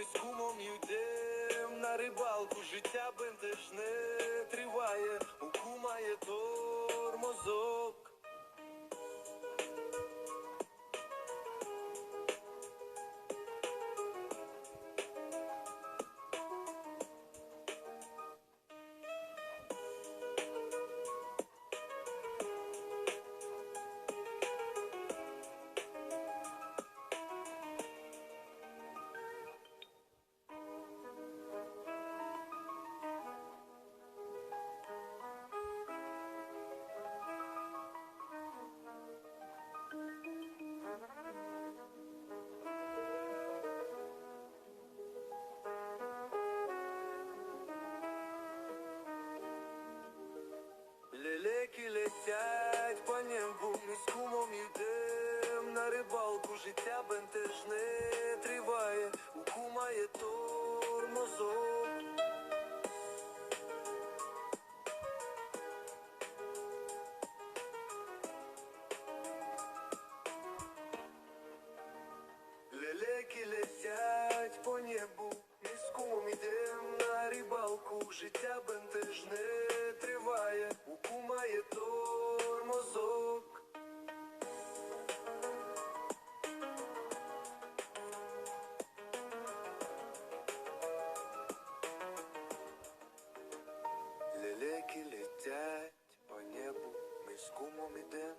ми з кумом юдем на рибалку, життя бентежне триває. Життя бентежне триває, у кума є тормозок. Лелеки летять по небу, ми з кумом ідем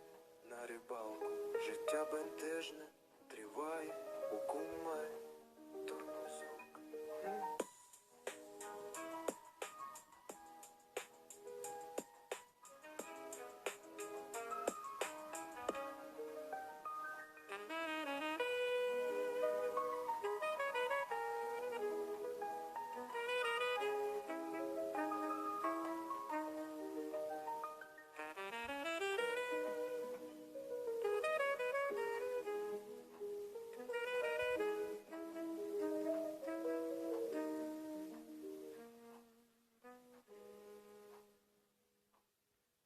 на рибалку. Життя бентежне триває, у кума